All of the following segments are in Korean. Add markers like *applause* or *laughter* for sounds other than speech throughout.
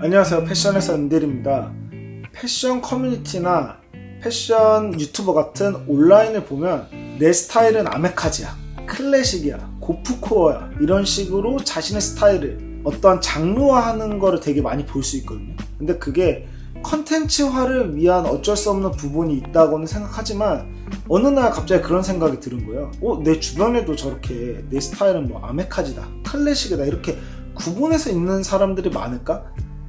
안녕하세요. 패션에서 은딜입니다. 패션 커뮤니티나 패션 유튜버 같은 온라인을 보면 내 스타일은 아메카지야, 클래식이야, 고프코어야 이런 식으로 자신의 스타일을 어떠한 장르화하는 거를 되게 많이 볼 수 있거든요. 근데 그게 컨텐츠화를 위한 어쩔 수 없는 부분이 있다고는 생각하지만 어느 날 갑자기 그런 생각이 드는 거예요. 어, 내 주변에도 저렇게 내 스타일은 뭐 아메카지다, 클래식이다 이렇게 구분해서 있는 사람들이 많을까?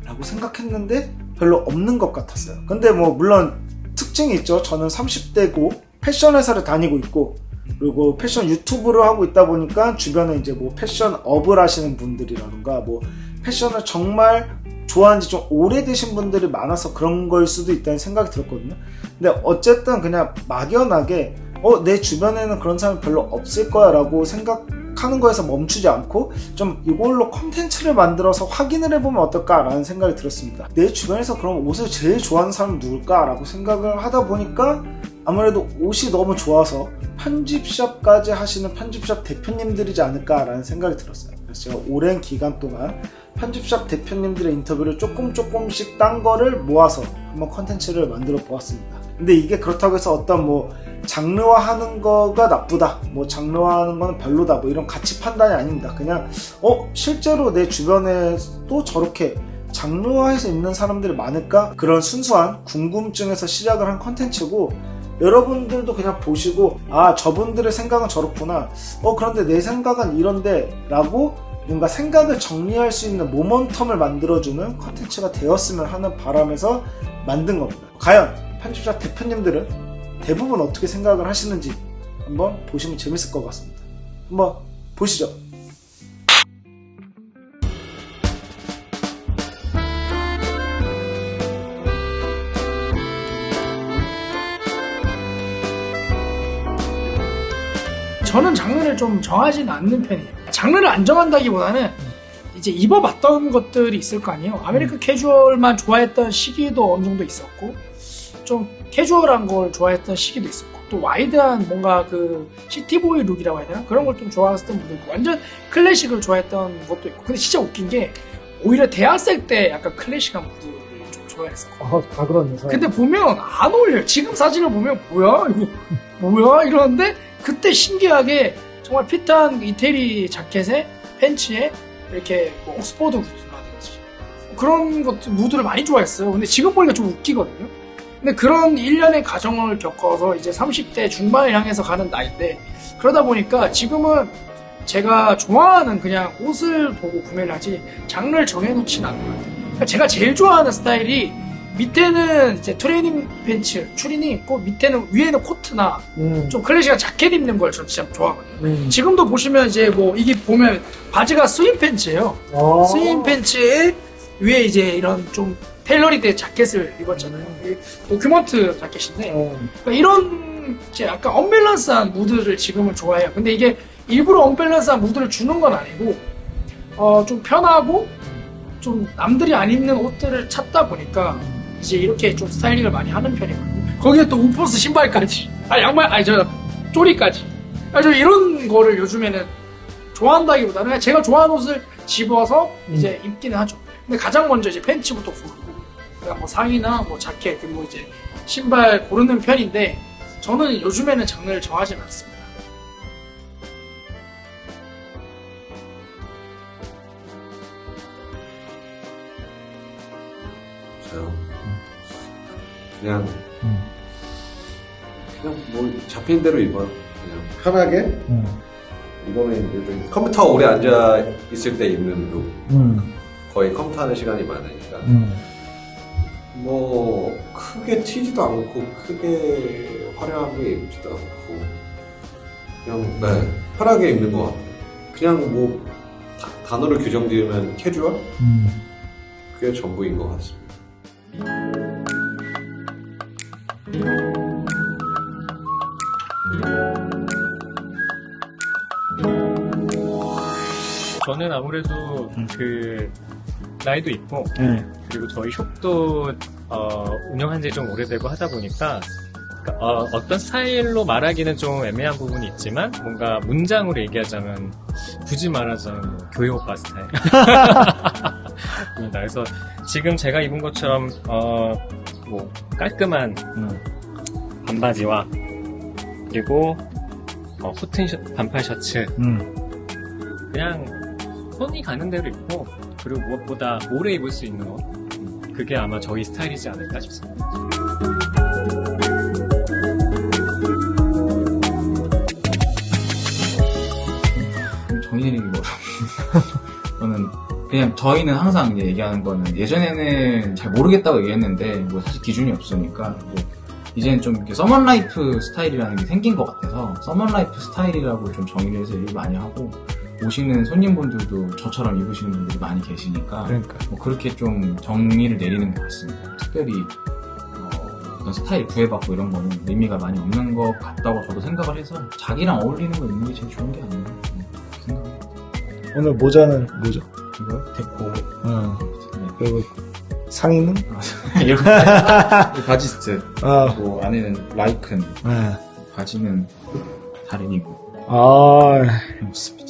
라고 생각했는데 별로 없는 것 같았어요. 근데 뭐 물론 특징이 있죠. 저는 30대고 패션 회사를 다니고 있고 그리고 패션 유튜브를 하고 있다 보니까 주변에 이제 뭐 패션 업을 하시는 분들이라든가 뭐 패션을 정말 좋아한 지 좀 오래되신 분들이 많아서 그런 걸 수도 있다는 생각이 들었거든요. 근데 어쨌든 그냥 막연하게 어, 내 주변에는 그런 사람이 별로 없을 거야 라고 생각 하는 거에서 멈추지 않고 좀 이걸로 컨텐츠를 만들어서 확인을 해보면 어떨까라는 생각이 들었습니다. 내 주변에서 그럼 옷을 제일 좋아하는 사람은 누굴까라고 생각을 하다 보니까 아무래도 옷이 너무 좋아서 편집샵까지 하시는 편집샵 대표님들이지 않을까라는 생각이 들었어요. 그래서 제가 오랜 기간 동안 편집샵 대표님들의 인터뷰를 조금 조금씩 딴 거를 모아서 한번 컨텐츠를 만들어 보았습니다. 근데 이게 그렇다고 해서 어떤 뭐 장르화 하는 거가 나쁘다, 뭐 장르화 하는 거는 별로다, 뭐 이런 가치 판단이 아닙니다. 그냥 어 실제로 내 주변에 또 저렇게 장르화해서 입는 사람들이 많을까? 그런 순수한 궁금증에서 시작을 한 컨텐츠고 여러분들도 그냥 보시고 아 저분들의 생각은 저렇구나 어 그런데 내 생각은 이런데 라고 뭔가 생각을 정리할 수 있는 모먼텀을 만들어주는 컨텐츠가 되었으면 하는 바람에서 만든 겁니다 과연 편집자 대표님들은 대부분 어떻게 생각을 하시는지 한번 보시면 재밌을 것 같습니다 한번 보시죠 저는 장르를 좀 정하지는 않는 편이에요. 장르를 안 정한다기보다는 이제 입어봤던 것들이 있을 거 아니에요. 아메리칸 캐주얼만 좋아했던 시기도 어느 정도 있었고, 좀 캐주얼한 걸 좋아했던 시기도 있었고, 또 와이드한 뭔가 그 시티보이 룩이라고 해야 되나? 그런 걸 좀 좋아했던 분도 있고, 완전 클래식을 좋아했던 것도 있고. 근데 진짜 웃긴 게, 오히려 대학생 때 약간 클래식한 무드를 좀 좋아했었고. 아, 다 그런 여사. 근데 보면 안 어울려요. 지금 사진을 보면 뭐야? 이거 뭐야? 이러는데 그때 신기하게 정말 핏한 이태리 자켓에 팬츠에 이렇게 뭐 옥스퍼드 구두라든지 그런 것 무드를 많이 좋아했어요. 근데 지금 보니까 좀 웃기거든요. 근데 그런 일련의 과정을 겪어서 이제 30대 중반을 향해서 가는 나이인데 그러다 보니까 지금은 제가 좋아하는 그냥 옷을 보고 구매를 하지 장르를 정해놓지는 않는 것 같아요. 그러니까 제가 제일 좋아하는 스타일이 밑에는 이제 트레이닝 팬츠, 추리닝 입고 밑에는 위에는 코트나 음. 좀 클래식한 자켓 입는 걸전 진짜 좋아하거든요. 음. 지금도 보시면 이제 뭐 이게 보면 바지가 스윙 팬츠예요. 아. 스윙 팬츠에 위에 이제 이런 좀 테일러리드 자켓을 입었잖아요. 도큐먼트 자켓인데 어. 그러니까 이런 이제 약간 언밸런스한 무드를 지금은 좋아해요. 근데 이게 일부러 언밸런스한 무드를 주는 건 아니고 어, 좀 편하고 좀 남들이 안 입는 옷들을 찾다 보니까 이제 이렇게 좀 스타일링을 많이 하는 편이거든요. 거기에 또 우포스 신발까지, *laughs* 아 양말, 아니 저 쪼리까지. 아, 저 이런 거를 요즘에는 좋아한다기보다는 제가 좋아하는 옷을 집어서 이제 입기는 하죠. 근데 가장 먼저 이제 팬츠부터 고르고, 그다음 뭐 상의나 뭐 자켓, 그리고 이제 신발 고르는 편인데 저는 요즘에는 장르를 정하지 않습니다. 저요. 그냥 음. 그냥 뭐 잡힌 대로 입어요. 그냥 편하게 음. 이거는 좀 컴퓨터 오래 앉아 있을 때 입는 룩. 음. 거의 컴퓨터 하는 시간이 많으니까 음. 뭐 크게 튀지도 않고 크게 화려하게 입지도 않고 그냥 네 편하게 입는 것 같아요. 그냥 뭐 다- 단어를 규정지으면 캐주얼 음. 그게 전부인 것 같습니다. 저는 아무래도 그 나이도 있고 네. 그리고 저희 숍도 어, 운영한 지 좀 오래되고 하다 보니까 어, 떤 스타일로 말하기는 좀 애매한 부분이 있지만 뭔가 문장으로 얘기하자면 굳이 말하자면 뭐 교회 오빠 스타일. *laughs* 그래서 지금 제가 입은 것처럼 어, 뭐 깔끔한 음. 반바지와 그리고 어, 코튼 셔- 반팔 셔츠 음. 그냥 손이 가는 대로 입고 그리고 무엇보다 오래 입을 수 있는 옷 음, 그게 아마 저희 스타일이지 않을까 싶습니다. 정의는 뭐라고 *laughs* 저는 그냥 저희는 항상 얘기하는 거는 예전에는 잘 모르겠다고 얘기했는데 뭐 사실 기준이 없으니까 뭐 이제는 좀 이렇게 서먼라이프 스타일이라는 게 생긴 것 같아서 서먼라이프 스타일이라고 좀 정의를 해서 얘기 많이 하고 오시는 손님분들도 저처럼 입으시는 분들이 많이 계시니까 그러니까. 뭐 그렇게 좀 정의를 내리는 것 같습니다. 특별히 어, 어떤 스타일 구애받고 이런 거는 의미가 많이 없는 것 같다고 저도 생각을 해서 자기랑 어울리는 거 입는 게 제일 좋은 게 아닌가 네, 생각합니다. 오늘 모자는 뭐죠? 이거 됐고 어. 그리고 상의는? 이렇게 바지스트 아, 뭐 안에는 라이큰 네. 바지는 다른 이고 아, 그렇습니다.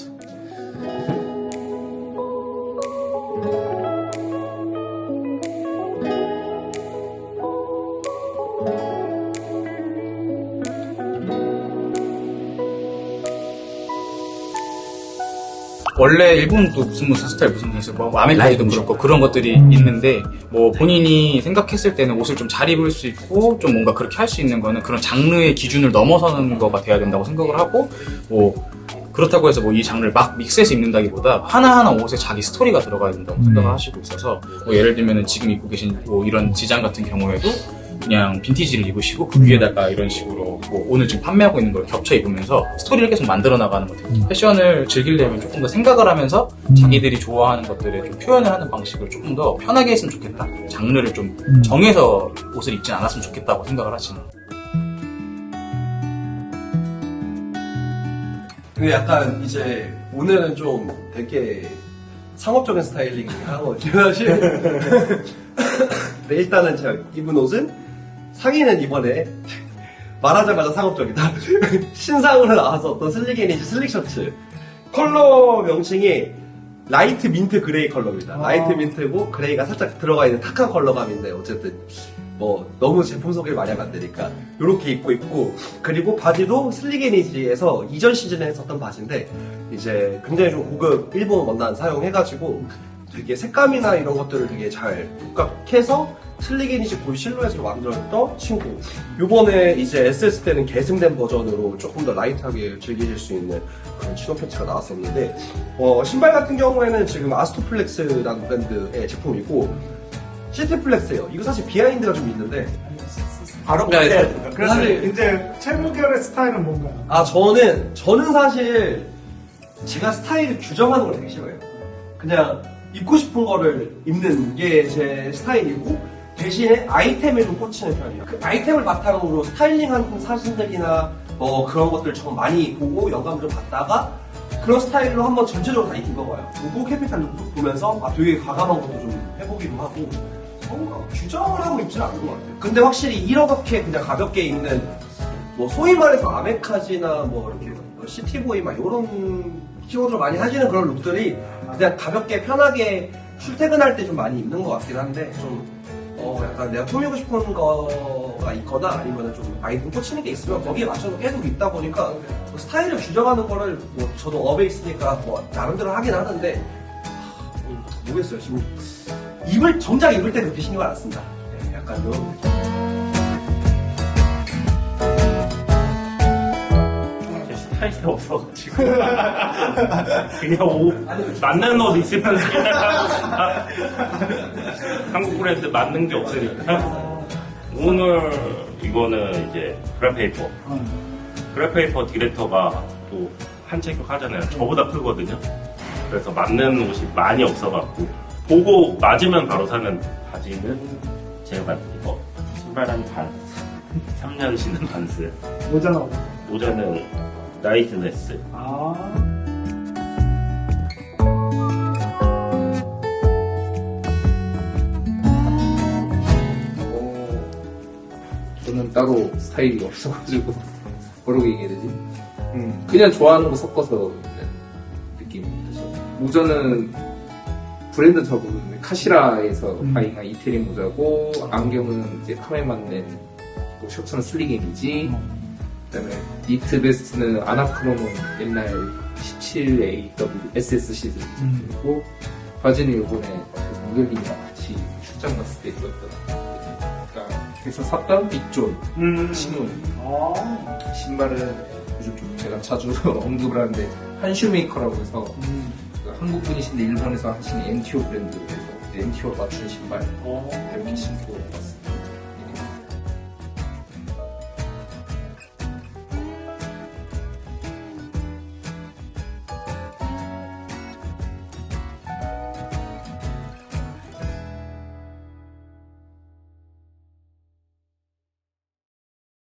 원래 일본도 무슨 무슨 스타일 무슨 무슨 뭐 아메리카도 그렇고 그런 것들이 있는데 뭐 본인이 생각했을 때는 옷을 좀 잘 입을 수 있고 좀 뭔가 그렇게 할 수 있는 거는 그런 장르의 기준을 넘어서는 거가 돼야 된다고 생각을 하고 뭐 그렇다고 해서 뭐 이 장르를 막 믹스해서 입는다기보다 하나하나 옷에 자기 스토리가 들어가야 된다고 생각을 하시고 있어서 뭐 예를 들면은 지금 입고 계신 뭐 이런 지장 같은 경우에도 그냥 빈티지를 입으시고 그 위에다가 이런 식으로 뭐 오늘 지금 판매하고 있는 걸 겹쳐 입으면서 스토리를 계속 만들어 나가는 것 같아요. 패션을 즐기려면 조금 더 생각을 하면서 자기들이 좋아하는 것들에 좀 표현을 하는 방식을 조금 더 편하게 했으면 좋겠다. 장르를 좀 음. 정해서 옷을 입지 않았으면 좋겠다고 생각을 하시는. 근데 약간 이제 오늘은 좀 되게 상업적인 스타일링 하고 *laughs* 사실 *laughs* 네, 일단은 제가 입은 옷은 상의는 이번에 *laughs* 말하자마자 상업적이다. *laughs* 신상으로 나와서 어떤 슬릭 애니지 슬릭 셔츠. 컬러 명칭이 라이트 민트 그레이 컬러입니다. 라이트 민트고 그레이가 살짝 들어가 있는 탁한 컬러감인데 어쨌든 뭐 너무 제품 소개를 많이 하면 안 되니까 이렇게 입고 있고 그리고 바지도 슬리게니지에서 이전 시즌에 했었던 바지인데 이제 굉장히 좀 고급 일본 원단 사용해가지고 되게 색감이나 이런 것들을 되게 잘 독각해서 슬리게니지 본 실루엣으로 만들었던 친구 요번에 이제 SS 때는 계승된 버전으로 조금 더 라이트하게 즐기실 수 있는 그런 치노 팬츠가 나왔었는데 어, 신발 같은 경우에는 지금 아스토플렉스라는 브랜드의 제품이고 시티플렉스예요 이거 사실 비하인드가 좀 있는데 바로 네. 가야 됩니다. 그래서 사실 이제 최무결의 스타일은 뭔가요? 아 저는 저는 사실 제가 스타일을 규정하는 걸 되게 싫어해요. 그냥 입고 싶은 거를 입는 게 제 스타일이고 대신에 아이템에 좀 꽂히는 편이에요. 그 아이템을 바탕으로 스타일링한 사진들이나 뭐 그런 것들 좀 많이 보고 영감을 좀 받다가 그런 스타일로 한번 전체적으로 다 입어봐요. 보고 캐피탈 룩북 보면서 아 되게 과감한 것도 좀 해보기도 하고 뭔가 규정을 하고 입지는 않는 것 같아요. 근데 확실히 이렇게 그냥 가볍게 입는 뭐 소위 말해서 아메카지나 뭐 이렇게 뭐 시티보이 막 이런 키워드를 많이 하시는 그런 룩들이 그냥 가볍게 편하게 출퇴근할 때 좀 많이 입는 것 같긴 한데 좀 어, 약간 내가 꾸미고 싶은 거가 있거나 아니면 좀 아이템 꽂히는 게 있으면 거기에 맞춰서 계속 입다 보니까 뭐 스타일을 규정하는 거를 뭐 저도 업에 있으니까 뭐 나름대로 하긴 하는데 하, 음, 모르겠어요. 지금 입을 정작 입을 때 그렇게 신경 안 씁니다. 네, 약간 이 스타일이 없어가지고. 그냥 옷 맞는 옷 있으면 그냥 한국 브랜드 맞는 게 없으니까. 오늘 이거는 이제 그래페이퍼. 그래페이퍼 디렉터가 또 한체격 하잖아요. 저보다 크거든요. 그래서 맞는 옷이 많이 없어갖고 보고 맞으면 바로 사는 바지는 제가 만든 거. 신발 한반 3년 신은 반스. 모자 나오고. 모자는 나이트네스 아. 어, 저는 따로 스타일이 없어가지고 *laughs* 뭐라고 얘기해야 되지? 음. 그냥 좋아하는 거 섞어서 그냥 모자는 브랜드 저 모르는데 카시라에서 음. 바잉한 이태리 모자고 안경은 이제 카메만 낸뭐 셔츠는 슬리겐이지 그 다음에 니트 베스트는 아나크롬은 옛날 17AW SS 시즌 제품이고 바지는 요번에 그 무결님이랑 같이 출장 갔을 때 입었던 그러니까 그래서 샀던 빅존 음. 신혼 아. 신발은 요즘 좀 제가 자주 *laughs* 언급을 하는데 한슈메이커라고 해서 음. 그 한국 분이신데 일본에서 하시는 MTO 브랜드에서 MTO 맞춘 신발 이렇게 신고 왔어요.